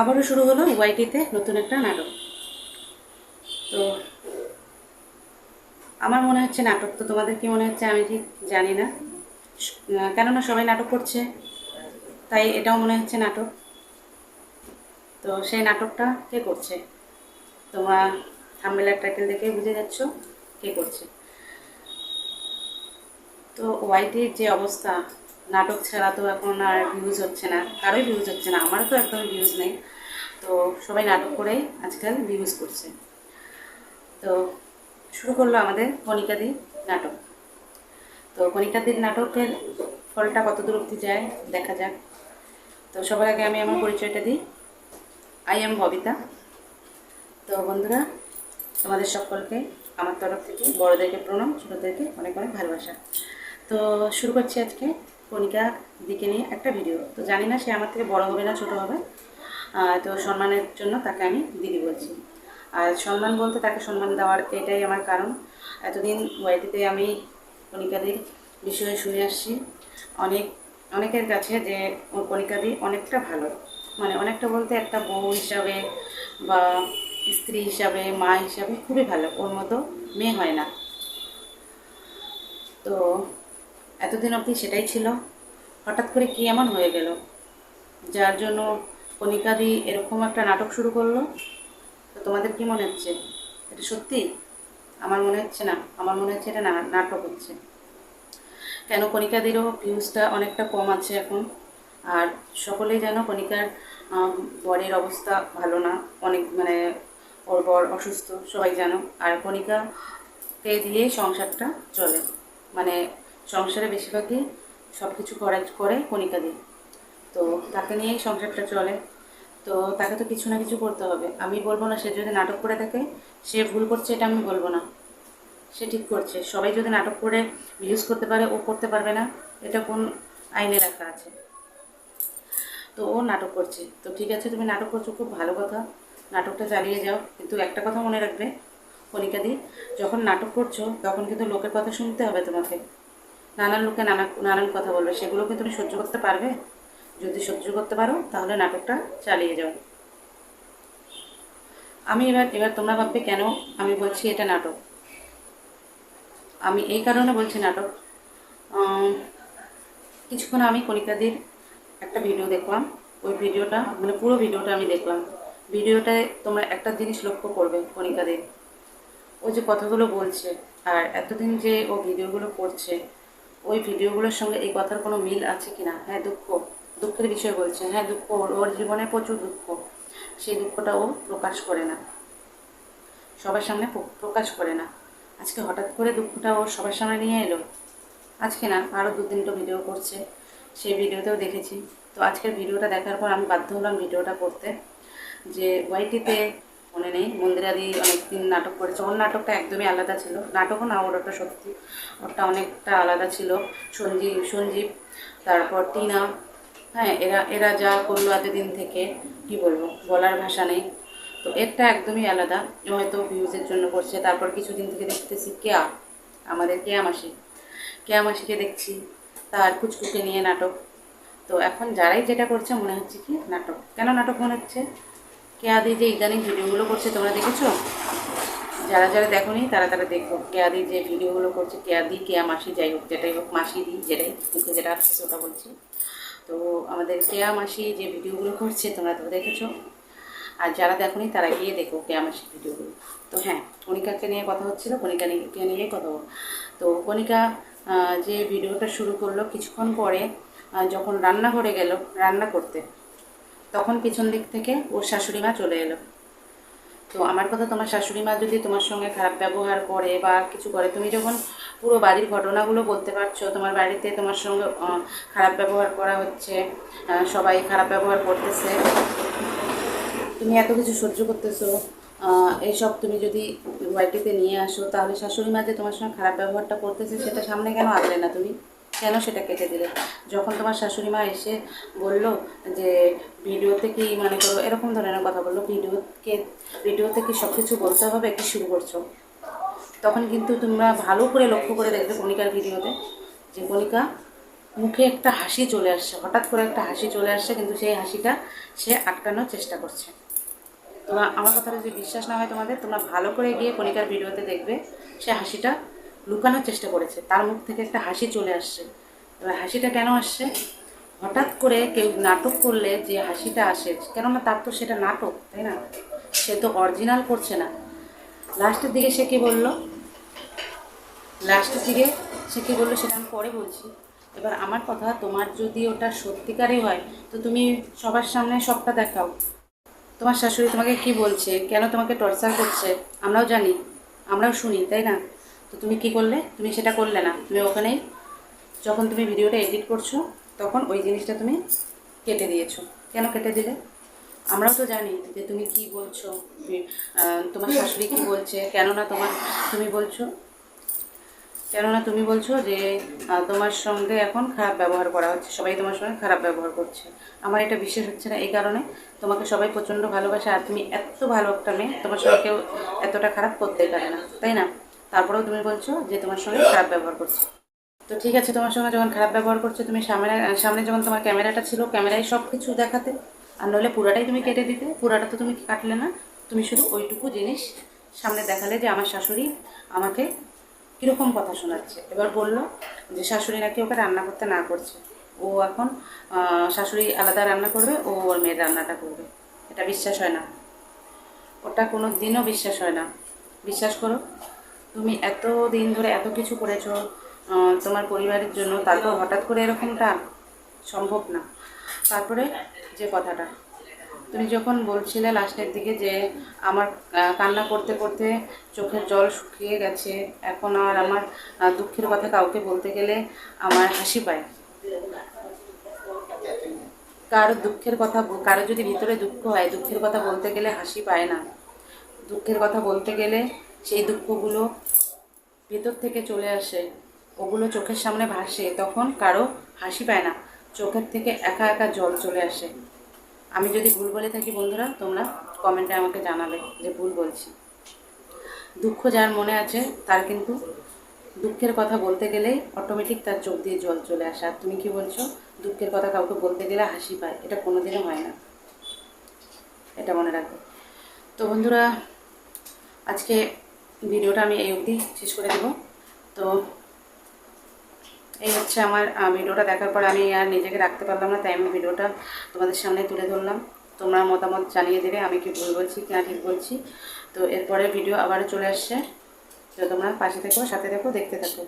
আবারও শুরু হলো ওয়াইটিতে নতুন একটা নাটক। তো আমার মনে হচ্ছে নাটক, তো তোমাদের কি মনে হচ্ছে আমি ঠিক জানি না। কেননা সবাই নাটক করছে, তাই এটাও মনে হচ্ছে নাটক। তো সেই নাটকটা কে করছে? তোমরা থাম্বেলার টাইটেল দেখে বুঝে যাচ্ছ কে করছে। তো ওয়াইটির যে অবস্থা নাটক ছাড়া তো এখন আর ভিউজ হচ্ছে না। কারোই ভিউজ হচ্ছে না। আমারও তো একদম ভিউজ নেই। তো সবাই নাটক করেই আজকাল ভিউজ করছে। তো শুরু করল আমাদের কণিকাদি নাটক। তো কণিকাদির নাটকের ফলটা কত দূর অবধি যায় দেখা যাক। তো সবার আগে আমি আমার পরিচয়টা দিই। আই এম ববিতা তো বন্ধুরা, তোমাদের সকলকে আমার তরফ থেকে, বড়োদেরকে প্রণাম, ছোটোদেরকে অনেক অনেক ভালোবাসা। তো শুরু করছি আজকে। কণিকা দিকে নিয়ে একটা ভিডিও তো জানি না সে আমার থেকে বড় হবে না ছোট হবে। তো সম্মানের জন্য তাকে আমি দিদি বলছি। আর সম্মান বলতে তাকে সম্মান দেওয়ার এটাই আমার কারণ। এতদিন ওয়াইটিতে আমি কণিকাদির বিষয়ে শুনে আসছি। অনেক, অনেকের কাছে যে কণিকাদি অনেকটা ভালো। মানে অনেকটা বলতে একটা বউ হিসাবে বা স্ত্রী হিসাবে, মা হিসাবে খুবই ভালো। ওর মতো মেয়ে হয় না। তো এতদিন অবধি সেটাই ছিল। হঠাৎ করে কি এমন হয়ে গেল? যার জন্য কণিকাদি এরকম একটা নাটক শুরু করল? তো তোমাদের কি মনে হচ্ছে? এটা সত্যি? আমার মনে হচ্ছে না। আমার মনে হচ্ছে এটা নাটক হচ্ছে। কেন কণিকাদেরও ভিউজটা অনেকটা কম আছে এখন? আর সকলেই যেন কণিকার বরের অবস্থা ভালো না। অনেক মানে ওর বর অসুস্থ, সবাই জানো। আর কণিকাকে দিয়েই সংসারটা চলে? মানে সংসারে বেশিরভাগই সব কিছু করে করে কণিকা দিয়ে তো তাকে নিয়েই সংসারটা চলে। তো তাকে তো কিছু না কিছু করতে হবে। আমি বলব না, সে যদি নাটক করে থাকে, সে ভুল করছে, এটা আমি বলব না। সে ঠিক করছে। সবাই যদি নাটক করে ইউজ করতে পারে, ও করতে পারবে না, এটা কোন আইনে রাখা আছে। তো ও নাটক করছে। তো ঠিক আছে, তুমি নাটক করছ, খুব ভালো কথা। নাটকটা চালিয়ে যাও। কিন্তু একটা কথা মনে রাখবে কণিকাদি যখন নাটক করছ, তখন কিন্তু লোকের কথা শুনতে হবে তোমাকে। নানান লোকে নানা, নানান কথা বলবে, সেগুলো কি তুমি সহ্য করতে পারবে। যদি সহ্য করতে পারো, তাহলে নাটকটা চালিয়ে যাও। আমি এবার এবার তোমরা ভাববে কেন আমি বলছি এটা নাটক? আমি এই কারণে বলছি নাটক। কিছুক্ষণ আমি কণিকাদির একটা ভিডিও দেখলাম। ওই ভিডিওটা মানে পুরো ভিডিওটা আমি দেখলাম। ভিডিওটায় তোমরা একটা জিনিস লক্ষ্য করবে কণিকাদের। ও যে কথাগুলো বলছে, আর এতদিন যে ও ভিডিওগুলো করছে ওই ভিডিওগুলোর সঙ্গে এই কথার কোনো মিল আছে কি না হ্যাঁ দুঃখ। দুঃখের বিষয় বলছে হ্যাঁ দুঃখ। ওর জীবনে প্রচুর দুঃখ। সেই দুঃখটা ও প্রকাশ করে না। সবার সামনে প্রকাশ করে না। আজকে হঠাৎ করে দুঃখটা ও সবার সামনে নিয়ে এলো। আজকে না আরও দু তিনটা ভিডিও করছে। সেই ভিডিওতেও দেখেছি। তো আজকের ভিডিওটা দেখার পর আমি বাধ্য হলাম ভিডিওটা করতে। যে ওয়াইটিতে মনে নেই। মন্দিরাদি অনেকদিন নাটক করেছে। ওর নাটকটা একদমই আলাদা ছিল। নাটকও না, ওর ওটা সত্যি। ওরটা অনেকটা আলাদা ছিল। সঞ্জীব সঞ্জীব, তারপর টিনা। হ্যাঁ এরা এরা যা করল এতদিন থেকে, কি বলব, বলার ভাষা নেই। তো এরটা একদমই আলাদা। হয়তো ভিউজের জন্য করছে। তারপর কিছুদিন থেকে দেখতেছি কেয়া, আমাদের কেয়া মাসি। কেয়া মাসিকে দেখছি, তার কুচকুকে নিয়ে নাটক। তো এখন যারাই যেটা করছে, মনে হচ্ছে কি নাটক। কেন নাটক মনে হচ্ছে? কেয়াদি যে ইদানিং ভিডিওগুলো করছে, তোমরা দেখেছ? যারা যারা দেখোনি, তারা তারা দেখো। কেয়াদি যে ভিডিওগুলো করছে, কেয়াদি, কেয়া মাসি, যাই হোক, যেটাই হোক, মাসি দিই যেটাই, মুখে যেটা আসছে ওটা বলছি। তো আমাদের কেয়া মাসি যে ভিডিওগুলো করছে, তোমরা তো দেখেছ। আর যারা দেখোনি, তারা গিয়ে দেখো কেয়া মাসির ভিডিওগুলো। তো হ্যাঁ কণিকাকে নিয়ে কথা হচ্ছিল কণিকা নিয়ে নিয়ে কথা বল তো কণিকা যে ভিডিওটা শুরু করল, কিছুক্ষণ পরে যখন রান্নাঘরে গেল, রান্না করতে তখন পিছন দিক থেকে ওর শাশুড়ি মা চলে এলো। তো আমার কথা তোমার শাশুড়ি মা যদি তোমার সঙ্গে খারাপ ব্যবহার করে বা কিছু করে, তুমি যখন পুরো বাড়ির ঘটনাগুলো বলতে পারছ, তোমার বাড়িতে তোমার সঙ্গে খারাপ ব্যবহার করা হচ্ছে সবাই খারাপ ব্যবহার করতেছে, তুমি এত কিছু সহ্য করতেছো এইসব তুমি যদি ওয়াইটিতে নিয়ে আসো, তাহলে শাশুড়ি মা যে তোমার সঙ্গে খারাপ ব্যবহারটা করতেছে, সেটা সামনে কেন আসলে না তুমি? কেন সেটা কেটে দিলে? যখন তোমার শাশুড়ি মা এসে বলল যে, ভিডিওতে কি মানে করো? এরকম ধরনের কথা বলল। ভিডিওকে, ভিডিওতে কি সব কিছু বলতে হবে? কি শুরু করছ? তখন কিন্তু তোমরা ভালো করে লক্ষ্য করে দেখবে কণিকার ভিডিওতে যে কণিকা মুখে একটা হাসি চলে আসছে। হঠাৎ করে একটা হাসি চলে আসছে, কিন্তু সেই হাসিটা সে আটকানোর চেষ্টা করছে। তোমরা, আমার কথাটা যদি বিশ্বাস না হয় তোমাদের, তোমরা ভালো করে গিয়ে কণিকার ভিডিওতে দেখবে সে হাসিটা লুকানোর চেষ্টা করেছে। তার মুখ থেকে একটা হাসি চলে আসছে। এবার হাসিটা কেন আসছে? হঠাৎ করে কেউ নাটক করলে যে হাসিটা আসে, কেননা তার তো সেটা নাটক, তাই না? সে তো অরিজিনাল করছে না। লাস্টের দিকে সে কী বলল? লাস্টের দিকে সে কী বলল? সেটা আমি পরে বলছি। এবার আমার কথা, তোমার যদি ওটা সত্যিকারই হয়, তো তুমি সবার সামনে সবটা দেখাও। তোমার শাশুড়ি তোমাকে কি বলছে? কেন তোমাকে টর্চার করছে? আমরাও জানি, আমরাও শুনি, তাই না? তো তুমি কি করলে? তুমি সেটা করলে না। তুমি ওখানেই যখন তুমি ভিডিওটা এডিট করছ, তখন ওই জিনিসটা তুমি কেটে দিয়েছ। কেন কেটে দিলে? আমরাও তো জানি যে তুমি কি বলছো তোমার শাশুড়ি কী বলছে, কেননা তোমার, তুমি বলছো, কেননা তুমি বলছো যে তোমার সঙ্গে এখন খারাপ ব্যবহার করা হচ্ছে, সবাই তোমার সঙ্গে খারাপ ব্যবহার করছে। আমার এটা বিশ্বাস হচ্ছে না, এই কারণে তোমাকে সবাই প্রচণ্ড ভালোবাসে, আর তুমি এত ভালো একটা মেয়ে, তোমার সঙ্গে কেউ এতটা খারাপ করতেই পারে না, তাই না? তারপরেও তুমি বলছো যে তোমার সঙ্গে খারাপ ব্যবহার করছে। তো ঠিক আছে, তোমার সঙ্গে যখন খারাপ ব্যবহার করছে, তুমি সামনে সামনে যখন তোমার ক্যামেরাটা ছিল, ক্যামেরায় সব কিছু দেখাতে। আর নইলে পুরাটাই তুমি কেটে দিতে, পুরাটা তো তুমি কাটলে না। তুমি শুধু ওইটুকু জিনিস সামনে দেখালে যে আমার শাশুড়ি আমাকে কীরকম কথা শোনাচ্ছে। এবার বলল যে শাশুড়ি নাকি ওকে রান্না করতে না করছে। ও এখন শাশুড়ি আলাদা রান্না করবে, ও ওর মেয়ের রান্নাটা করবে। এটা বিশ্বাস হয় না। ওটা কোনো দিনও বিশ্বাস হয় না। বিশ্বাস করো তুমি এত দিন ধরে এত কিছু করেছ তোমার পরিবারের জন্য তারপর হঠাৎ করে এরকমটা সম্ভব না। তারপরে যে কথাটা, তুমি যখন বলছিলে লাস্টের দিকে যে আমার কান্না করতে করতে চোখের জল শুকিয়ে গেছে, এখন আর আমার দুঃখের কথা কাউকে বলতে গেলে আমার হাসি পায়। কারও দুঃখের কথা কারও যদি ভিতরে দুঃখ হয়, দুঃখের কথা বলতে গেলে হাসি পায় না। দুঃখের কথা বলতে গেলে সেই দুঃখগুলো ভেতর থেকে চলে আসে, ওগুলো চোখের সামনে ভাসে, তখন কারও হাসি পায় না। চোখের থেকে একা একা জল চলে আসে। আমি যদি ভুল বলে থাকি বন্ধুরা, তোমরা কমেন্টে আমাকে জানাবে যে ভুল বলছি। দুঃখ যার মনে আছে, তার কিন্তু দুঃখের কথা বলতে গেলেই অটোমেটিক তার চোখ দিয়ে জল চলে আসে। আর তুমি কি বলছো? দুঃখের কথা কাউকে বলতে গেলে হাসি পায়। এটা কোনোদিনও হয় না। এটা মনে রাখবে তো বন্ধুরা, আজকে ভিডিওটা আমি এই অবধি শেষ করে দেবো। তো এই হচ্ছে আমার ভিডিওটা দেখার পর আমি আর নিজেকে রাখতে পারলাম না, তাই আমি ভিডিওটা তোমাদের সামনে তুলে ধরলাম। তোমরা মতামত জানিয়ে দেবে, আমি কি ভুল বলছি, কি না ঠিক বলছি। তো এরপরে ভিডিও আবারও চলে আসছে। তো তোমরা পাশে থেকো, সাথে থেকো, দেখতে থাকো।